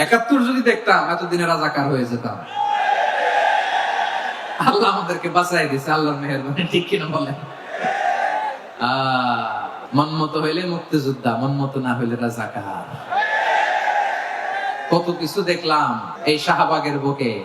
একাত্তর যদি দেখতাম এতদিনে রাজাকার হয়ে যেতাম। আল্লাহ আমাদেরকে বাঁচাই দিছে আল্লাহর মেহরবানি। ঠিক কিনা বলেন? আহ, মন মতো হইলে মুক্তিযোদ্ধা মন মতো না হইলে রাজাকার। কত কিছু দেখলাম এই শাহবাগের বুকে।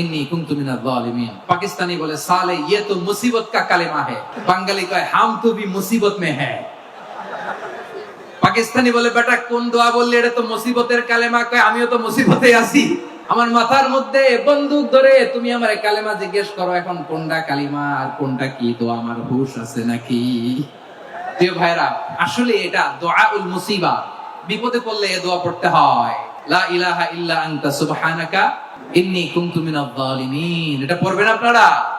ইন্নি জালিমিন পাকিস্তানি বলে, সালে ইয়ে তো মুসিবত কা কালেমা হে। বাঙালি কয়, হাম তো ভি মুসিবত মে পাকিস্তানি বলে, বেটা, কোন দোয়া বললে, এটা তো মুসিবতের কালেমা। কয়, আমিও তো মুসিবতে আছি। আমার মাথার মধ্যে বন্দুক ধরে তুমি আমার কালেমা জিজ্ঞেস করো, এখন কোনটা কালিমা আর কোনটা কি? তো আমার হুশ আছে নাকি? প্রিয় ভাইরা আসলে এটা দোয়া উল মুসিবা। বিপদে পড়লে এ দোয়া পড়তে হয়। লা ইলাহা ইল্লা আনতা সুবহানাকা ইন্নী কুমতুমিন জালিমিন এটা পড়বেন আপনারা?